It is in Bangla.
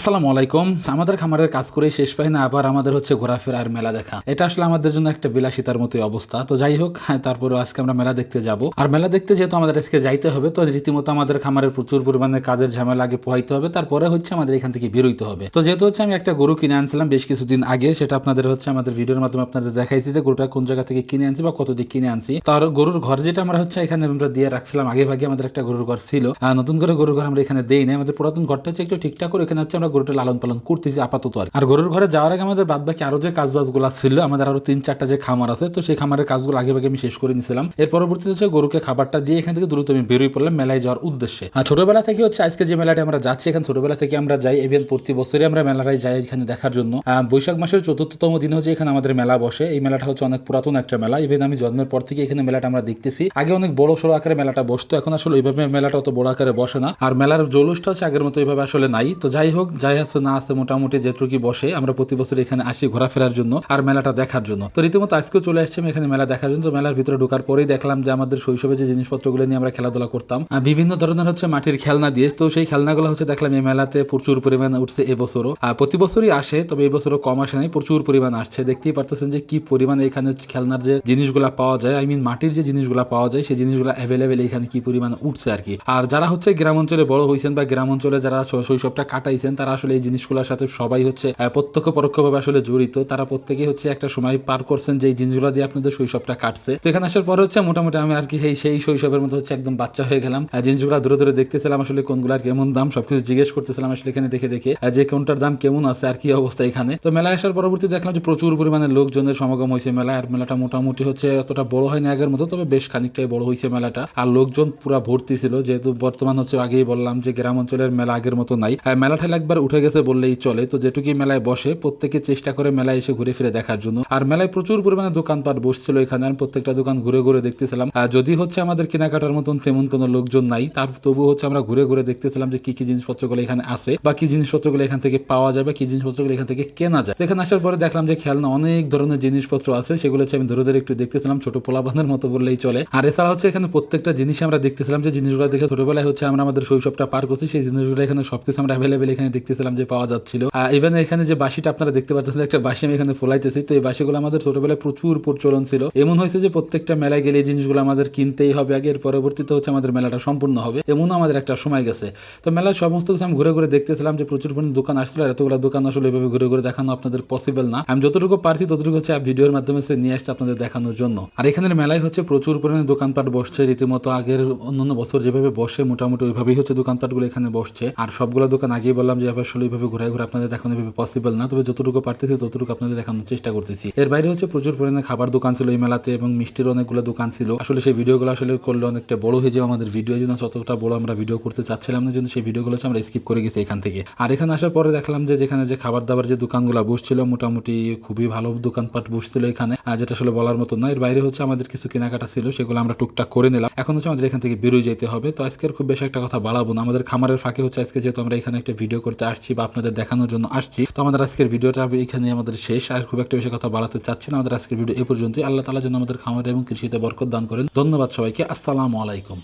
আসসালামু আলাইকুম। আমাদের খামারের কাজ করে শেষ পাই না আবার আমাদের হচ্ছে ঘোরাফেরা আর মেলা দেখা। এটা আসলে আমাদের জন্য একটা বিলাসিতার মতোই অবস্থা। তো যাই হোক হ্যাঁ, তারপরে আজকে আমরা মেলা দেখতে যাব। আর মেলা দেখতে যেহেতু আমাদের আজকে যাইতে হবে তো রীতিমতো আমাদের খামারের প্রচুর পরিমাণে কাজের ঝামেলা আগে পোহাইতে হবে তারপরে হচ্ছে আমাদের এখান থেকে বেরোইতে হবে। তো যেহেতু হচ্ছে আমি একটা গরু কিনে আনছিলাম বেশ কিছুদিন আগে সেটা আপনাদের হচ্ছে আমাদের ভিডিওর মাধ্যমে আপনাদের দেখাইছি যে গরুটা কোন জায়গা থেকে কিনে আনছি বা কত দিক কিনে আনছি। তার গরুর ঘর যেটা আমরা হচ্ছে এখানে আমরা দিয়ে রাখছিলাম আগে ভাগে আমাদের একটা গরুর ঘর ছিল। নতুন করে গরুর ঘর আমরা এখানে দেই না আমাদের পুরাতন ঘরটা হচ্ছে একটু ঠিকঠাক করে এখানে হচ্ছে আমরা গরুটা লালন পালন করতেছি আপাতত আর আর গরুর ঘরে যাওয়ার আগে আমাদের বাদ বাকি আরও যে কাজ বাজগুলো ছিল, আমাদের আরও তিন, চারটা যে খামার আছে, তো সেই খামারের কাজগুলো আগে ভাগে আমি শেষ করে নিয়েছিলাম এর পরবর্তীতে হচ্ছে গরুকে খাবারটা দিয়ে এখান থেকে দ্রুত আমি বেরোই পড়লাম মেলায় যাওয়ার উদ্দেশ্যে। আর ছোটবেলা থেকে হচ্ছে আজকে যে মেলাটা আমরা যাচ্ছি, এখানে ছোটবেলা থেকে আমরা যাই ইভেন প্রতি বছরই আমরা মেলাটায় যাই এখানে দেখার জন্য। বৈশাখ মাসের চতুর্থতম দিন হচ্ছে এখানে আমাদের মেলা বসে। এই মেলাটা হচ্ছে অনেক পুরাতন একটা মেলা। ইভেন আমি জন্মের পর থেকে এখানে মেলাটা আমরা দেখতেছি। আগে অনেক বড় সড়ো আকারে মেলাটা বসতো, এখন আসলে এইভাবে মেলাটা অত বড় আকারে বসে না। আর মেলার জৌলুসটা হচ্ছে আগের মতো এইভাবে আসলে নাই। তো যাই হোক যাই আছে না আছে মোটামুটি যেটুকু বসে, আমরা প্রতি বছর এখানে আসি ঘোরাফেরার জন্য আর মেলাটা দেখার জন্য। তো রীতিমতো আজকেও চলে আসছি এখানে মেলা দেখার জন্য। মেলার ভিতরে ঢোকার পরেই দেখলাম যে আমাদের শৈশবে যে জিনিসপত্রগুলো নিয়ে আমরা খেলাধুলা করতাম বিভিন্ন ধরনের হচ্ছে মাটির খেলনা দিয়ে। তো সেই খেলনাগুলো হচ্ছে দেখলাম এই মেলাতে প্রচুর পরিমাণে উঠছে এবছরও। আর প্রতি বছরই আসে, তবে এবছরও কম আসে নাই, প্রচুর পরিমাণ আসছে। দেখতেই পারতেছেন যে কি পরিমাণে এখানে খেলনার যে জিনিসগুলো পাওয়া যায় আই মিন মাটির যে জিনিসগুলো পাওয়া যায়, সেই জিনিসগুলো অ্যাভেলেবেল এখানে কি পরিমাণে উঠছে আর কি। আর যারা হচ্ছে গ্রাম অঞ্চলে বড় হয়েছেন বা গ্রাম অঞ্চলে যারা শৈশবটা কাটাইছেন তারা আসলে এই জিনিসগুলোর সাথে সবাই হচ্ছে প্রত্যক্ষ পরোক্ষভাবে আসলে জড়িত। তারা প্রত্যেকেই হচ্ছে একটা সময় পার করছেন যে জিনিসগুলো দিয়ে আপনাদের শৈশবটা কাটছে। তো এখানে আসার পরে হচ্ছে মোটামুটি আমি আর কি সেই শৈশবের মতো হচ্ছে একদম বাচ্চা হয়ে গেলাম। জিনিসগুলো দূরে দূরে দেখতেছিলাম আসলে কোনগুলার কেমন দাম সবকিছু জিজ্ঞেস করতেছিলাম আসলে এখানে দেখে দেখে যে কোনটার দাম কেমন আছে আর কি অবস্থা এখানে। তো মেলায় আসার পরবর্তী দেখলাম যে প্রচুর পরিমাণে লোকজনের সমাগম হয়েছে মেলায়। আর মেলাটা মোটামুটি হচ্ছে এতটা বড় হয়নি আগের মতো, তবে বেশ খানিকটাই বড় হয়েছে মেলাটা। আর লোকজন পুরা ভর্তি ছিল, যেহেতু বর্তমান হচ্ছে আগেই বললাম যে গ্রাম অঞ্চলের মেলা আগের মতো নাই। মেলাটা একবার উঠে গেছে বললেই চলে। তো যেটুকুই মেলায় বসে, প্রত্যেকে চেষ্টা করে মেলায় এসে ঘুরে ফিরে দেখার জন্য। আর মেলায় প্রচুর পরিমাণে দোকানপাট বসছিল এখানে। আমি প্রত্যেকটা দোকান ঘুরে ঘুরে দেখতেছিলাম। আর যদি হচ্ছে আমাদের কেনাকাটার মতন তেমন কোনো লোকজন নাই, তার তবু হচ্ছে আমরা ঘুরে ঘুরে দেখতেছিলাম যে কি কি জিনিসপত্রগুলো এখানে আছে বা কি জিনিসপত্রগুলো এখান থেকে পাওয়া যাবে কি জিনিসপত্রগুলো এখান থেকে কেনা যায়। এখানে আসার পরে দেখলাম যে খেলনা অনেক ধরনের জিনিসপত্র আছে, সেগুলো হচ্ছে আমি ধরে ধরে একটু দেখতেছিলাম, ছোট পোলাবানের মতো বললেই চলে। আর এছাড়া হচ্ছে এখানে প্রত্যেকটা জিনিস আমরা দেখতেছিলাম যে জিনিসগুলো দেখে ছোটবেলায় হচ্ছে আমরা আমাদের শৈশবটা পার করছি, সেই জিনিসগুলো এখানে সবকিছু আমরা অ্যাভেলেবেল এখানে দেখতেছিলাম যে পাওয়া যাচ্ছিল। ইভেন এখানে যে বাসিটা আপনারা দেখতে পাচ্ছেন একটা বাসি আমি এখানে ফোলাইতেছি। তো এই বাসিগুলো আমাদের ছোটবেলায় প্রচুর প্রচলন ছিল। এমন হয়েছে যে প্রত্যেকটা মেলায় গেলে জিনিসগুলো আমাদের কিনতেই হবে আগে, এর পরবর্তীতে হচ্ছে আমাদের মেলাটা সম্পূর্ণ হবে। এমনও আমাদের একটা সময় গেছে। তো মেলার সমস্ত কিছু আমি ঘুরে ঘুরে দেখতেছিলাম যে প্রচুর পরিমাণে দোকান আসছিল। আর এতগুলো দোকান আসলে এভাবে ঘুরে ঘুরে দেখানো আপনাদের পসিবল না। আমি যতটুকু পারছি ততটুকু হচ্ছে ভিডিওর মাধ্যমে নিয়ে আসতে আপনাদের দেখানোর জন্য। আর এখানের মেলায় হচ্ছে প্রচুর পরিমাণে দোকানপাট বসছে। রীতিমতো আগের অন্যান্য বছর যেভাবে বসে, মোটামুটি ওইভাবেই হচ্ছে দোকানপাটগুলো এখানে বসছে। আর সবগুলো দোকান আগেই বললাম যে আসলে ওইভাবে ঘুরে ঘুরে আপনাদের দেখানো এভাবে পসিবল না। তবে যতটুকু পারতেছি, ততটুকু আপনাদের দেখানোর চেষ্টা করতেছি। এর বাইরে হচ্ছে প্রচুর পরিমাণে খাবার দোকান ছিল এই মেলাতে এবং মিষ্টির অনেকগুলো দোকান ছিল। আসলে সেই ভিডিওগুলো আসলে করলে অনেকটা বড় হয়ে যাবে আমাদের ভিডিও জন্য ততটা বড় আমরা ভিডিও করতে চাচ্ছিলাম না জন্য সেই ভিডিওগুলো আমরা স্কিপ করে গেছি এখান থেকে। আর এখানে আসার পরে দেখলাম যে যেখানে যে খাবার দাবার যে দোকানগুলো বসছিল, মোটামুটি খুবই ভালো দোকানপাট বসছিল এখানে। আর যেটা আসলে বলার মতো না, এর বাইরে হচ্ছে আমাদের কিছু কেনাকাটা ছিল, সেগুলো আমরা টুকটাক করে নিলাম। এখন হচ্ছে আমাদের এখান থেকে বেরোয় যেতে হবে। তো আজকের খুব বেশি একটা কথা বাড়াবো না। আমাদের খামারের ফাঁকে হচ্ছে আজকে যেহেতু আমরা এখানে একটা ভিডিও করতে আসছি বা আপনাদের দেখানোর জন্য আসছি। তো আমাদের আজকের ভিডিওটা এখানে আমাদের শেষ। আর খুব একটা বেশি কথা বাড়াতে চাচ্ছি না। আমাদের আজকের ভিডিও এ পর্যন্তই। আল্লাহ তালা যেন আমাদের খামার এবং কৃষিতে বরকত দান করেন। ধন্যবাদ সবাইকে। আসসালামু আলাইকুম।